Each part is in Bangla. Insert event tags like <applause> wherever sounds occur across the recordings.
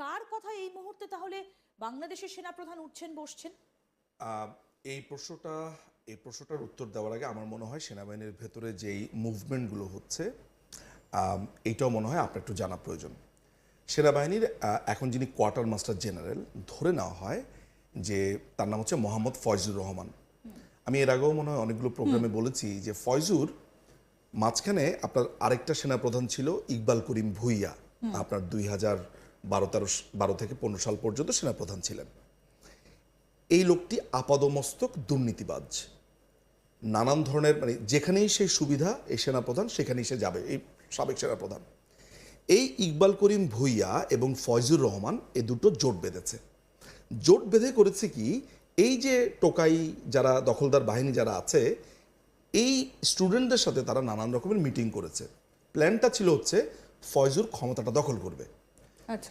কার কথা এই মুহূর্তে তাহলে বাংলাদেশের সেনাপ্রধান উঠছেন বসছেন? এই প্রশ্নটা এই প্রশ্নটার উত্তর দেওয়ার আগে আমার মনে হয় সেনাবাহিনীর ভেতরে যেই মুভমেন্টগুলো হচ্ছে এইটাও মনে হয় আপনার একটু জানা প্রয়োজন। সেনাবাহিনীর এখন যিনি কোয়ার্টার মাস্টার জেনারেল ধরে নেওয়া হয় যে তার নাম হচ্ছে মোহাম্মদ ফয়জুর রহমান। আমি এর আগেও মনে হয় অনেকগুলো প্রোগ্রামে বলেছি যে ফয়জুর মাঝখানে আপনার আরেকটা সেনাপ্রধান ছিল ইকবাল করিম ভুইয়া। আপনার দুই হাজার বারো তেরো বারো থেকে পনেরো সাল পর্যন্ত সেনাপ্রধান ছিলেন। এই লোকটি আপাদমস্তক দুর্নীতিবাজ। নানান ধরনের মানে যেখানেই সে সুবিধা এই সেনাপ্রধান, সেখানেই সে যাবে, এই সাবেক সেনাপ্রধান। এই ইকবাল করিম ভুইয়া এবং ফয়জুর রহমান এ দুটো জোট বেঁধেছে। জোট বেঁধে করেছে কি? এই যে টোকাই যারা, দখলদার বাহিনী যারা আছে, এই স্টুডেন্টদের সাথে তারা নানান রকমের মিটিং করেছে। প্ল্যানটা ছিল হচ্ছে ফয়জুর ক্ষমতাটা দখল করবে।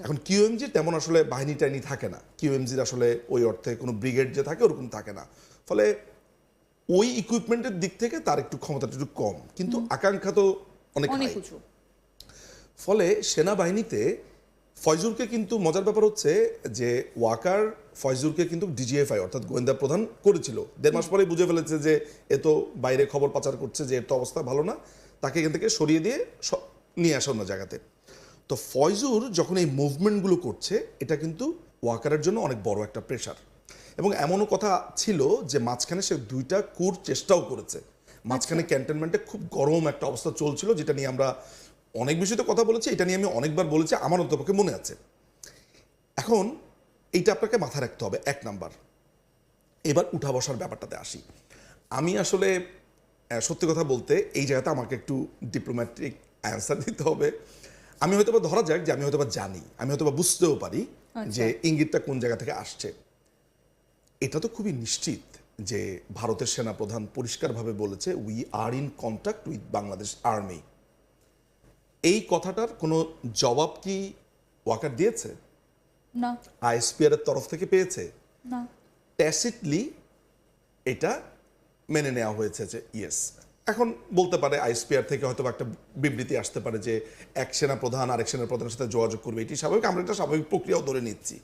এখন কিউএমজির তেমন আসলে বাহিনী টাইনি থাকে না। কিউএমজির আসলে ওই অর্থে কোনো ব্রিগেড যে থাকে ওরকম থাকে না। ফলে ওই ইকুইপমেন্টের দিক থেকে তার একটু ক্ষমতাটা একটু কম। কিন্তু আকাঙ্ক্ষা তো অনেক ফলে সেনাবাহিনীতে ফয়জুরকে কিন্তু মজার ব্যাপার হচ্ছে যে ওয়াকার ফয়জুরকে কিন্তু ডিজিএফআই অর্থাৎ গোয়েন্দা প্রধান করেছিল। দেড় মাস পরে বুঝে ফেলেছে যে এ তো বাইরে খবর পাচার করছে যে এর তো অবস্থা ভালো না। তাকে এখান থেকে সরিয়ে দিয়ে নিয়ে আসা অন্য জায়গাতে। তো ফয়জুর যখন এই মুভমেন্টগুলো করছে এটা কিন্তু ওয়াকারের জন্য অনেক বড় একটা প্রেশার এবং এমনও কথা ছিল যে মাঝখানে সে দুইটা কুর চেষ্টাও করেছে। মাঝখানে ক্যান্টনমেন্টে খুব গরম একটা অবস্থা চলছিল যেটা নিয়ে আমরা অনেক বিষয়তে কথা বলেছি এটা নিয়ে আমি অনেকবার বলেছি আমার অন্তপক্ষে মনে আছে। এখন এইটা আপনাকে মাথায় রাখতে হবে এক নাম্বার। এবার উঠা বসার ব্যাপারটাতে আসি। আমি আসলে সত্যি কথা বলতে এই জায়গাতে আমাকে একটু ডিপ্লোম্যাটিক অ্যান্সার দিতে হবে। আমি হয়তো বা ধরা যাক যে আমি হয়তো বা জানি আমি হয়তো বা বুঝতেও পারি যে ইঙ্গিতটা কোন জায়গা থেকে আসছে। এটা তো খুবই নিশ্চিত যে ভারতের সেনাপ্রধান পরিষ্কারভাবে বলেছে we are in contact with Bangladesh army এই কথাটার কোনো জবাব কি ওয়াকার দিয়েছে? না। আইএসপিআর এর তরফ থেকে পেয়েছে? না। ট্যাসিটলি এটা মেনে নেওয়া হয়েছে যে ইয়েস এখন বলতে পারে আইএসপিআর থেকে হয়তো একটা বিবৃতি আসতে পারে যে এক সেনা প্রধান, আরেক সেনা প্রধানের সাথে যোগাযোগ করবে। এটি স্বাভাবিক, আমরা এটা স্বাভাবিক প্রক্রিয়াও ধরে নিচ্ছি।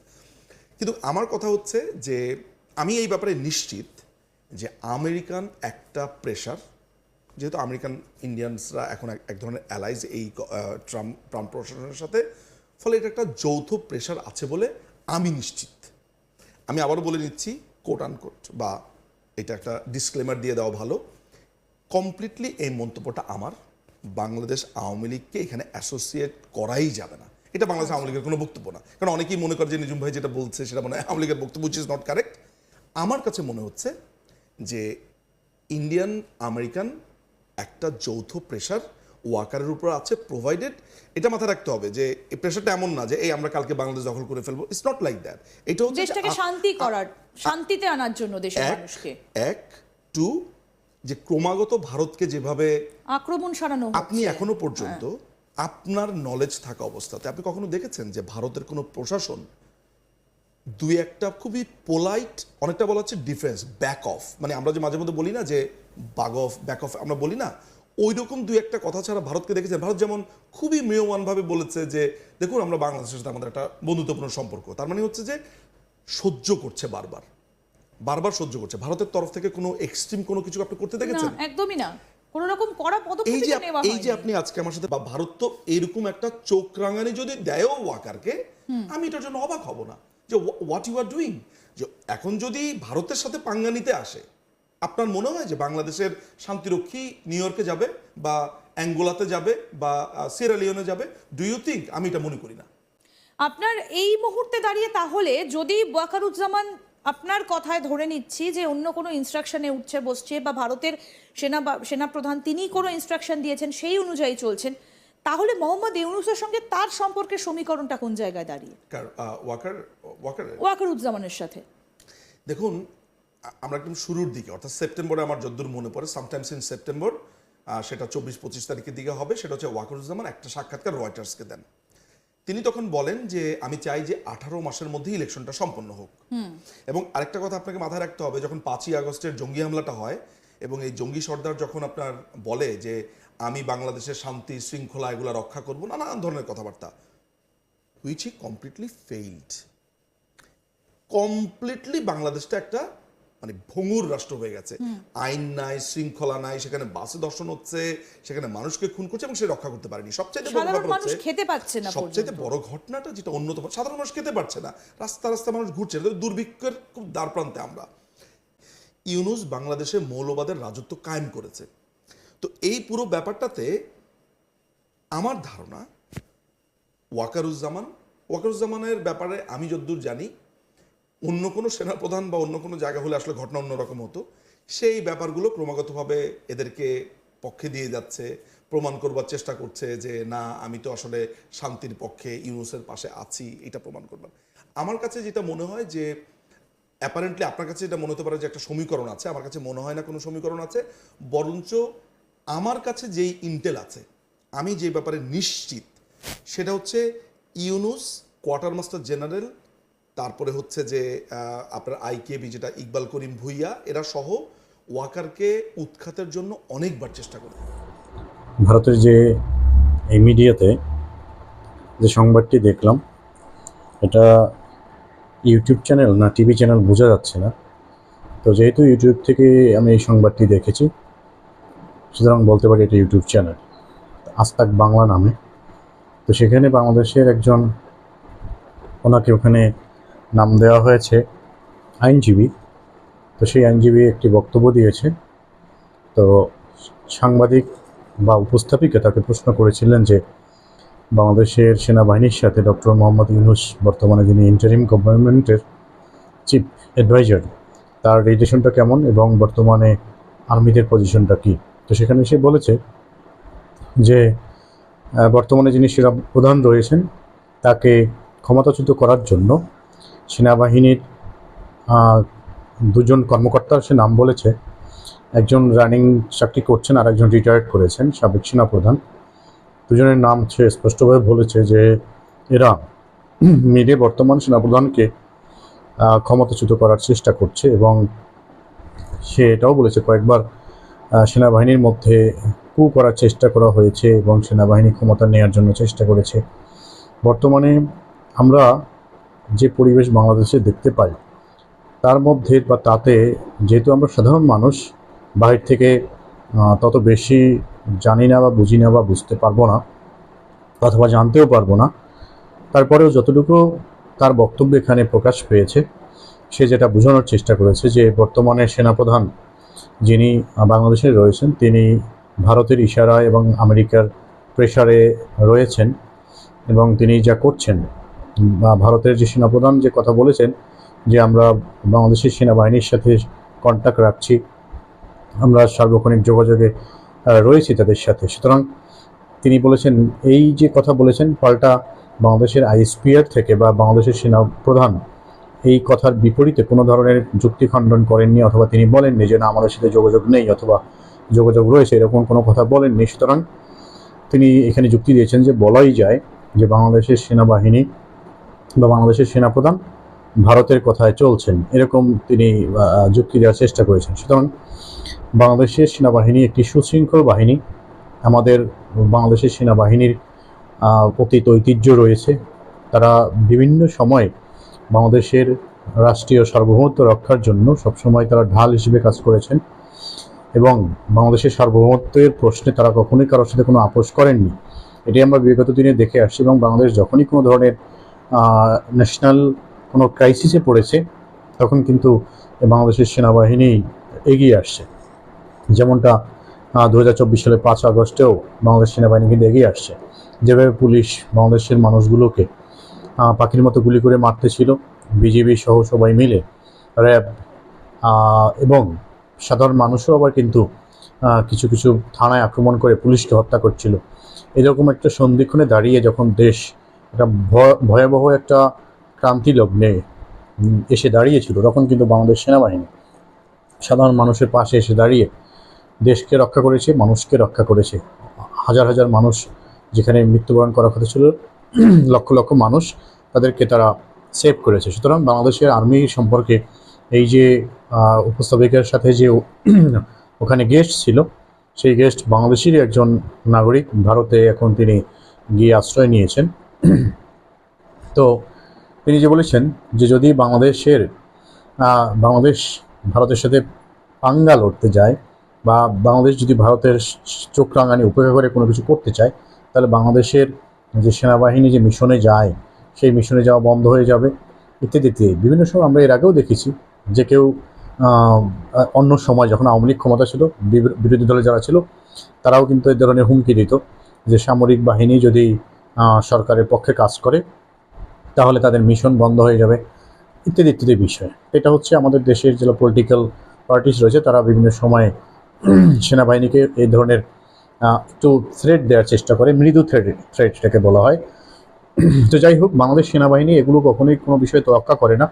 কিন্তু আমার কথা হচ্ছে যে আমি এই ব্যাপারে নিশ্চিত যে আমেরিকান একটা প্রেশার যেহেতু আমেরিকান ইন্ডিয়ানসরা এখন এক- ধরনের অ্যালাইজ এই ট্রাম্প ট্রাম্প প্রশাসনের সাথে, ফলে এটা একটা যৌথ প্রেশার আছে বলে আমি নিশ্চিত। আমি আবারও বলে নিচ্ছি কোট আনকোট বা এটা একটা ডিসক্লেমার দিয়ে দেওয়া ভালো। কমপ্লিটলি এই মন্তব্যটা আমার। বাংলাদেশ আওয়ামী লীগকে এখানে অ্যাসোসিয়েট করাই যাবে না। এটা বাংলাদেশ আওয়ামী লীগের কোনো বক্তব্য না। কারণ অনেকেই মনে করে যে নিজুম ভাই যেটা বলছে সেটা মনে হয় আওয়ামী লীগের বক্তব্য ইজ নট কারেক্ট আমার কাছে মনে হচ্ছে যে ইন্ডিয়ান আমেরিকান একটা যৌথ প্রেশার ওয়াকারের উপর আছে প্রোভাইডেড এটা মাথায় রাখতে হবে যে এই প্রেশারটা এমন না যে এই আমরা কালকে বাংলাদেশ দখল করে ফেলব। ইটস নট লাইক দ্যাট এটা হচ্ছে দেশটাকে শান্তি করার শান্তিতে আনার জন্য দেশের মানুষকে। এক টু যে ক্রমাগত ভারতকে যেভাবে আক্রমণ সারানো আপনি এখনও পর্যন্ত আপনার নলেজ থাকা অবস্থাতে আপনি কখনো দেখেছেন যে ভারতের কোনো প্রশাসন দুই একটা খুবই পোলাইট অনেকটা বলা হচ্ছে ডিফেন্স ব্যাক অফ মানে আমরা যে মাঝে মধ্যে বলি না যে বাগ অফ ব্যাক অফ আমরা বলি না ওই রকম দুই একটা কথা ছাড়া ভারতকে দেখেছেন? ভারত যেমন খুবই মেয়মানভাবে বলেছে যে দেখুন আমরা বাংলাদেশের সাথে আমাদের একটা বন্ধুত্বপূর্ণ সম্পর্ক তার মানে হচ্ছে যে সহ্য করছে বারবার। বারবার সহ্য করছে। ভারতের তরফ থেকে কোনো এক্সট্রিম কোনো কিছু আপনি করতে দেখেছেন? একদমই না। কোন রকম এই পদক্ষেপ যে এই যে আপনি আজকে আমার সাথে ভারত তো এরকম একটা চোখ রাঙানি যদি দেয়ও ওয়াকারকে আমি এটার জন্য অবাক হব না। যে হোয়াট ইউ আর ডুইং যে এখন যদি ভারতের সাথে পাঙ্গা নিতে আসে আপনার মনে হয় যে বাংলাদেশের শান্তিরক্ষী নিউ ইয়র্কে যাবে বা অ্যাঙ্গোলাতে যাবে বা সিয়েরালিওনে যাবে? ডু ইউ থিঙ্ক আমি এটা মনে করি না। আপনার এই মুহূর্তে দাঁড়িয়ে তাহলে যদি ওয়াকারুজ্জামান আপনার কথায় ধরে নিচ্ছি যে অন্য কোনো ইনস্ট্রাকশনে উঠছে বসছে বা ভারতের সেনা বা- সেনাপ্রধান তিনি কোনো ইনস্ট্রাকশন দিয়েছেন সেই অনুযায়ী চলছেন। তাহলে মোহাম্মদ ইউনুসের সঙ্গে তার সম্পর্কে সমীকরণটা কোন জায়গায় দাঁড়িয়ে? ওয়াকার ওয়াকার ওয়াকারুজ্জামানের সাথে। দেখুন আমরা একদম শুরুর দিকে অর্থাৎ সেপ্টেম্বরে আমার যদ্দূর মনে পড়ে সামটাইমস ইন সেপ্টেম্বর সেটা চব্বিশ পঁচিশ তারিখের দিকে হবে সেটা হচ্ছে ওয়াকরুজ্জামান একটা সাক্ষাৎকার রয়টার্সকে দেন। তিনি তখন বলেন যে আমি চাই যে আঠারো মাসের মধ্যে ইলেকশনটা সম্পন্ন হোক। এবং আরেকটা কথা আপনাকে মাথায় রাখতে হবে যখন পাঁচই আগস্টের জঙ্গি হামলাটা হয় এবং এই জঙ্গি সর্দার যখন আপনার বলে যে আমি বাংলাদেশের শান্তি শৃঙ্খলা এগুলা রক্ষা করব নানান ধরনের কথাবার্তা which he completely failed completely বাংলাদেশটা একটা মানে ভঙ্গুর রাষ্ট্র হয়ে গেছে। আইন নাই শৃঙ্খলা নাই সেখানে বাসে দর্শন হচ্ছে সেখানে মানুষকে খুন করছে এবং সে রক্ষা করতে পারেনি। সবচাইতে বড় মানুষ হচ্ছে খেতে পাচ্ছে না পর্যন্ত। বড় ঘটনাটা যেটা অন্যতম সাধারণ মানুষ খেতে পারছে না। রাস্তা রাস্তা মানুষ ঘুরছে দুর্ভিক্ষের খুব দ্বার প্রান্তে আমরা। ইউনুস বাংলাদেশে মৌলবাদের রাজত্ব কায়েম করেছে। তো এই পুরো ব্যাপারটাতে আমার ধারণা ওয়াকারুজ্জামান ওয়াকারুজ্জামানের ব্যাপারে আমি যদ্দূর জানি অন্য কোনো সেনাপ্রধান বা অন্য কোনো জায়গা হলে আসলে ঘটনা অন্যরকম হতো। সেই ব্যাপারগুলো ক্রমাগতভাবে এদেরকে পক্ষে দিয়ে যাচ্ছে, প্রমাণ করবার চেষ্টা করছে যে, না, আমি তো আসলে শান্তির পক্ষে ইউনুসের পাশে আছি, এটা প্রমাণ করবার আমার কাছে যেটা মনে হয় যে অ্যাপারেন্টলি আপনার কাছে এটা মনে হতে পারে যে একটা সমীকরণ আছে, আমার কাছে মনে হয় না কোনো সমীকরণ আছে, বরঞ্চ আমার কাছে যেই ইন্টেল আছে, আমি যে ব্যাপারে নিশ্চিত, সেটা হচ্ছে ইউনুস কোয়ার্টার মাস্টার জেনারেল তারপরে হচ্ছে যে আপনার আইকেবি যেটা ইকবাল করিম ভুইয়া, এরা সহ ওয়াকারকে উৎখাতের জন্য অনেকবার চেষ্টা করে। ভারতের যে এই মিডিয়াতে যে সংবাদটি দেখলাম, এটা ইউটিউব চ্যানেল না টিভি চ্যানেল বোঝা যাচ্ছে না। তো যেহেতু ইউটিউব থেকে আমি এই সংবাদটি দেখেছি, সুতরাং বলতে পারি এটা ইউটিউব চ্যানেল। আস্তাক বাংলা নামে। তো সেখানে বাংলাদেশের একজন, ওনাকে ওখানে নাম দেওয়া হয়েছে আইনজীবী। তো সেই আইনজীবী একটি বক্তব্য দিয়েছে। তো সাংবাদিক বা উপস্থাপিকা তাকে প্রশ্ন করেছিলেন যে, বাংলাদেশের সেনাবাহিনীর সাথে ডক্টর মোহাম্মদ ইউনুস, বর্তমানে যিনি ইন্টারিম গভর্নমেন্টের চিফ অ্যাডভাইজার তার রিলেশনটা কেমন এবং বর্তমানে আর্মিদের পজিশনটা কী? তো সেখানে সে বলেছে যে বর্তমানে যিনি সেনা প্রধান রয়েছেন, তাকে ক্ষমতাচ্যুত করার জন্য সেনাবাহিনীর দুজন কর্মকর্তার সে নাম বলেছে। একজন রানিং চাকরি করছেন আর একজন রিটায়ার্ড করেছেন, সাবেক সেনাপ্রধান। দুজনের নাম সে স্পষ্টভাবে বলেছে যে এরা মিলে বর্তমান সেনাপ্রধানকে ক্ষমতাচ্যুত করার চেষ্টা করছে এবং সে এটাও বলেছে, কয়েকবার সেনাবাহিনীর মধ্যে কু করার চেষ্টা করা হয়েছে এবং সেনাবাহিনী ক্ষমতা নেওয়ার জন্য চেষ্টা করেছে। বর্তমানে আমরা যে পরিবেশ বাংলাদেশে দেখতে পাই, তার মধ্যে বা তাতে যেহেতু আমরা সাধারণ মানুষ, বাহির থেকে তত বেশি জানি না বা বুঝি না বা বুঝতে পারব না অথবা জানতেও পারব না। তারপরেও যতটুকু তার বক্তব্য এখানে প্রকাশ পেয়েছে, সে যেটা বোঝানোর চেষ্টা করেছে যে বর্তমানে সেনাপ্রধান যিনি বাংলাদেশে রয়েছেন, তিনি ভারতের ইশারা এবং আমেরিকার প্রেসারে রয়েছেন এবং তিনি যা করছেন ভারতের যে সেনাপ্রধান যে কথা বলেছেন যে আমরা বাংলাদেশের সেনাবাহিনীর সাথে কন্ট্যাক্ট রাখছি, আমরা সার্বক্ষণিক যোগাযোগে রয়েছি তাদের সাথে। সুতরাং তিনি বলেছেন, এই যে কথা বলেছেন পাল্টা বাংলাদেশের আইএসপিআর থেকে বা বাংলাদেশের সেনা প্রধান এই কথার বিপরীতে কোনো ধরনের যুক্তি খণ্ডন করেননি অথবা তিনি বলেননি যে না, আমাদের সাথে যোগাযোগ নেই অথবা যোগাযোগ রয়েছে, এরকম কোনো কথা বলেননি। সুতরাং তিনি এখানে যুক্তি দিয়েছেন যে বলাই যায় যে বাংলাদেশের সেনাবাহিনী বা বাংলাদেশের সেনাপ্রধান ভারতের কথায় চলছেন। এরকম তিনি যুক্তি দেওয়ার চেষ্টা করেছেন। সুতরাং বাংলাদেশের সেনাবাহিনী একটি সুশৃঙ্খল বাহিনী। আমাদের বাংলাদেশের সেনাবাহিনীর অতীত ঐতিহ্য রয়েছে। তারা বিভিন্ন সময়ে বাংলাদেশের রাষ্ট্রীয় সার্বভৌমত্ব রক্ষার জন্য সবসময় তারা ঢাল হিসেবে কাজ করেছেন এবং বাংলাদেশের সার্বভৌমত্বের প্রশ্নে তারা কখনোই কারোর সাথে কোনো আপোষ করেননি। এটি আমরা বিগত দিনে দেখে আসছি এবং বাংলাদেশ যখনই কোনো ধরনের ন্যাশনাল কোনো ক্রাইসিসে পড়েছে, তখন কিন্তু বাংলাদেশের সেনাবাহিনী এগিয়ে আসছে। যেমনটা দু হাজার চব্বিশ সালের পাঁচ আগস্টেও বাংলাদেশ সেনাবাহিনী কিন্তু এগিয়ে আসছে। যেভাবে পুলিশ বাংলাদেশের মানুষগুলোকে পাখির মতো গুলি করে মারতেছিল বিজেপি সহ সবাই মিলে, র্যাব এবং সাধারণ মানুষও আবার কিন্তু কিছু কিছু থানায় আক্রমণ করে পুলিশকে হত্যা করছিল। এরকম একটা সন্ধিক্ষণে দাঁড়িয়ে যখন দেশ একটা ভয়- ভয়াবহ একটা ক্রান্তি লগ্নে এসে দাঁড়িয়েছিল। তখন কিন্তু বাংলাদেশ সেনাবাহিনী সাধারণ মানুষের পাশে এসে দাঁড়িয়ে দেশকে রক্ষা করেছে, মানুষকে রক্ষা করেছে। হাজার হাজার মানুষ যেখানে মৃত্যুবরণ করার কথা ছিল, লক্ষ লক্ষ মানুষ তাদেরকে তারা সেভ করেছে। সুতরাং বাংলাদেশের আর্মি সম্পর্কে এই যে উপস্থাপিকার সাথে যে ওখানে গেস্ট ছিল, সেই গেস্ট বাংলাদেশেরই একজন নাগরিক, ভারতে এখন তিনি গিয়ে আশ্রয় নিয়েছেন। তো তিনি যে বলেছেন যে যদি বাংলাদেশের বাংলাদেশ ভারতের সাথে পাঙ্গা লড়তে যায় বা বাংলাদেশ যদি ভারতের চোখ রাঙানি উপেক্ষা করে কোনো কিছু করতে চায়, তাহলে বাংলাদেশের যে সেনাবাহিনী যে মিশনে যায়, সেই মিশনে যাওয়া বন্ধ হয়ে যাবে, ইত্যাদি ইত্যাদি। বিভিন্ন সময় আমরা এর আগেও দেখেছি যে কেউ অন্য সময় যখন আওয়ামী লীগ ক্ষমতা ছিল বির- বিরোধী দলে যারা ছিল, তারাও কিন্তু এই ধরনের হুমকি দিত যে সামরিক বাহিনী যদি সরকারের পক্ষে কাজ করে, তাহলে তাদের মিশন বন্ধ হয়ে যাবে, ইত্যাদি ইত্যাদি বিষয়। এটা হচ্ছে আমাদের দেশের যে পলিটিক্যাল পার্টিস রয়েছে, তারা বিভিন্ন সময়ে <clears throat> সেনাবাহিনীকে এই ধরনের একটু থ্রেট দেওয়ার চেষ্টা করে, মৃদু থ্রেট থ্রেট এটাকে বলা হয়। <clears throat> তো যাই হোক, বাংলাদেশ সেনাবাহিনী এগুলো কখনোই কোনো বিষয়ে তোয়াক্কা করে না।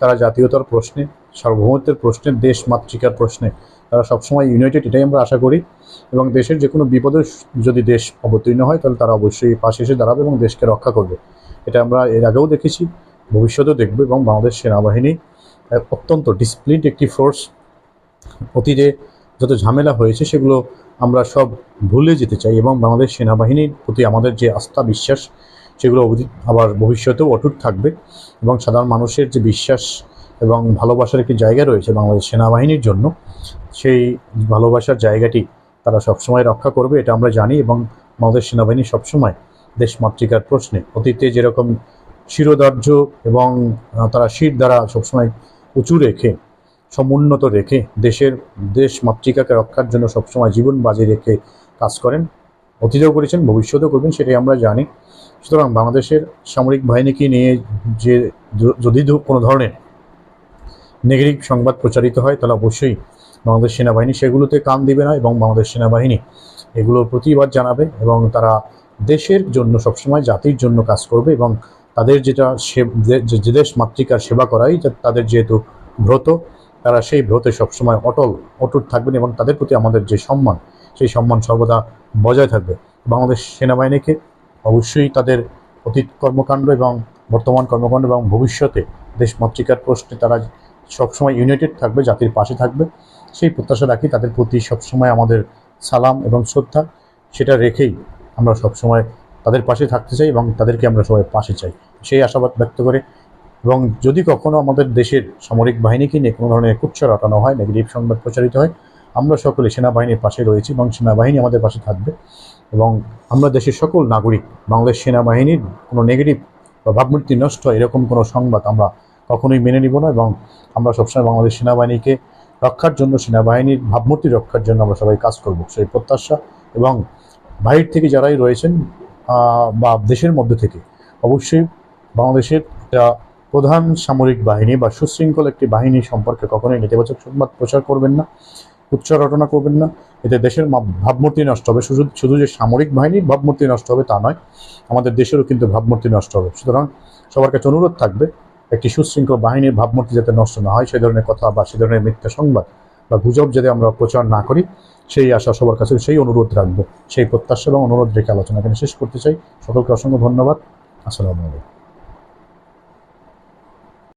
তারা জাতীয়তার প্রশ্নে, সার্বভৌমত্বের প্রশ্নে, দেশ মাতৃকার প্রশ্নে, তারা সবসময় ইউনাইটেড এটাই আমরা আশা করি। এবং দেশের যে কোনো বিপদে যদি দেশ অবতীর্ণ হয়, তাহলে তারা অবশ্যই পাশে এসে দাঁড়াবে এবং দেশকে রক্ষা করবে। এটা আমরা এর আগেও দেখেছি, ভবিষ্যতেও দেখব এবং বাংলাদেশ সেনাবাহিনী অত্যন্ত ডিসিপ্লিনড একটি ফোর্স অতীতে যত ঝামেলা হয়েছে, সেগুলো আমরা সব ভুলে যেতে চাই এবং বাংলাদেশ সেনাবাহিনীর প্রতি আমাদের যে আস্থা, বিশ্বাস সেগুলো আবার ভবিষ্যতেও অটুট থাকবে এবং সাধারণ মানুষের যে বিশ্বাস এবং ভালোবাসার একটি জায়গা রয়েছে বাংলাদেশ সেনাবাহিনীর জন্য, সেই ভালোবাসার জায়গাটি তারা সবসময় রক্ষা করবে, এটা আমরা জানি এবং বাংলাদেশ সেনাবাহিনী সবসময় দেশ মাতৃকার প্রশ্নে। অতীতে যেরকম শিরোধার্য এবং তারা শির দ্বারা সবসময় উঁচু রেখে, সমুন্নত রেখে দেশের দেশ মাতৃকাকে রক্ষার জন্য সবসময় জীবন বাজি রেখে কাজ করেন, অতীতেও করেছেন, ভবিষ্যতেও করবেন, সেটাই আমরা জানি। সুতরাং বাংলাদেশের সামরিক বাহিনীকে নিয়ে যে যদি কোনো ধরনের নেগেটিভ সংবাদ প্রচারিত হয়, তাহলে অবশ্যই বাংলাদেশ সেনাবাহিনী সেগুলোতে কান দিবে না এবং বাংলাদেশ সেনাবাহিনী এগুলোর প্রতিবাদ জানাবে এবং তারা দেশের জন্য সবসময় জাতির জন্য কাজ করবে এবং তাদের যেটা যে- দেশ মাতৃকার সেবা করাই তাদের যেহেতু ব্রত, তারা সেই ব্রতে সবসময় অটল, অটুট থাকবেন এবং তাদের প্রতি আমাদের যে সম্মান, সেই সম্মান সর্বদা বজায় থাকবে। বাংলাদেশ সেনাবাহিনীকে অবশ্যই তাদের অতীত কর্মকাণ্ড এবং বর্তমান কর্মকাণ্ড এবং ভবিষ্যতে দেশ মাতৃকার প্রশ্নে তারা সবসময় ইউনাইটেড থাকবে, জাতির পাশে থাকবে। সেই প্রত্যাশা রাখি, তাদের প্রতি সবসময় আমাদের সালাম এবং শ্রদ্ধা। সেটা রেখেই আমরা সবসময় তাদের পাশে থাকতে চাই এবং তাদেরকে আমরা সবাই পাশে চাই। সেই আশাবাদ ব্যক্ত করে এবং যদি কখনও আমাদের দেশের সামরিক বাহিনীকে নিয়ে কোনো ধরনের কুচ্ছ রটানো হয় নেগেটিভ সংবাদ প্রচারিত হয়, আমরা সকলে সেনাবাহিনীর পাশে রয়েছি এবং সেনাবাহিনী আমাদের পাশে থাকবে। এবং আমরা দেশের সকল নাগরিক, বাংলাদেশ সেনাবাহিনীর কোনো নেগেটিভ বা ভাবমূর্তি নষ্ট, এরকম কোনো সংবাদ আমরা কখনোই মেনে নিব না এবং আমরা সবসময় বাংলাদেশ সেনাবাহিনীকে রক্ষার জন্য, সেনাবাহিনীর ভাবমূর্তি রক্ষার জন্য আমরা সবাই কাজ করব। সেই প্রত্যাশা এবং বাহির থেকে যারাই রয়েছেন বা দেশের মধ্যে থেকে, অবশ্যই বাংলাদেশের একটা প্রধান সামরিক বাহিনী বা সুশৃঙ্খল একটি বাহিনী সম্পর্কে কখনোই নেতিবাচক সংবাদ প্রচার করবেন না। উচ্চ রটনা করবেন না। এতে দেশের ভাবমূর্তি নষ্ট হবে। শুধু শুধু যে সামরিক বাহিনীর ভাবমূর্তি নষ্ট হবে তা নয়, আমাদের দেশেরও কিন্তু ভাবমূর্তি নষ্ট হবে। সুতরাং সবার কাছে অনুরোধ থাকবে, একটি সুশৃঙ্খল বাহিনীর ভাবমূর্তি যাতে নষ্ট না হয় সেই ধরনের কথা বা সেই ধরনের মিথ্যা সংবাদ বা গুজব যাতে আমরা প্রচার না করি, সেই আশা সবার কাছে, সেই অনুরোধ রাখব, সেই প্রত্যাশা এবং অনুরোধ রেখে আলোচনা এখানে শেষ করতে চাই। সকলকে অসংখ্য ধন্যবাদ। আসসালামু আলাইকুম।